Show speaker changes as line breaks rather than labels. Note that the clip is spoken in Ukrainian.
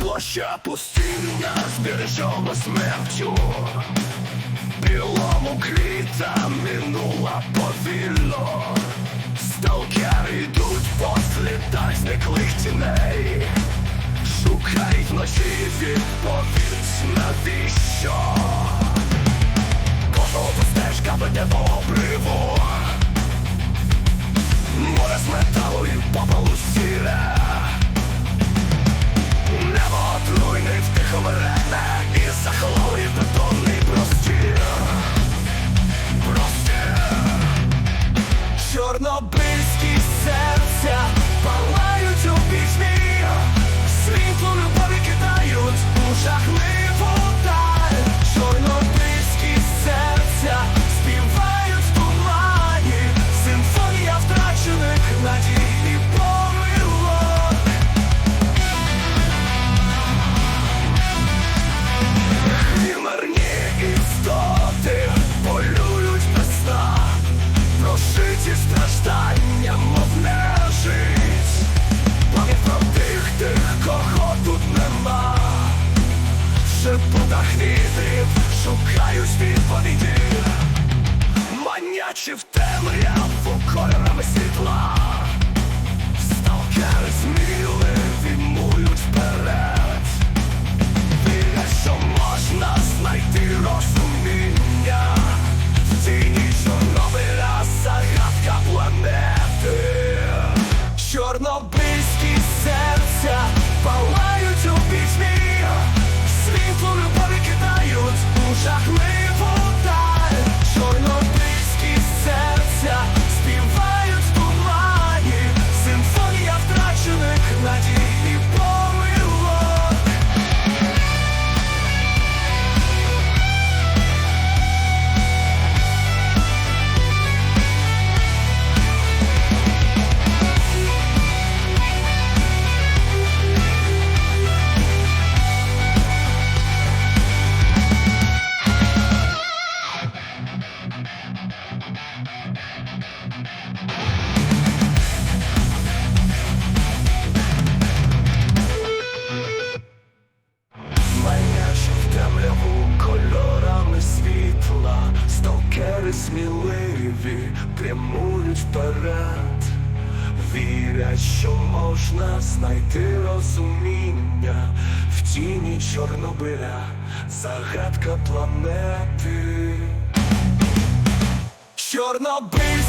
Площа пустынна збережена смертю, білому укрита минула повільно та зниклих тіней, шукають вночі відповідь навіщо? Кожного стежка веде до порогах вітрів шукаю співповіді, манячі в темряву кольорами світла. Сили сміливі прямують вперед, вірять, що можна знайти розуміння в тіні Чорнобиля, загадка планети. Чорнобиль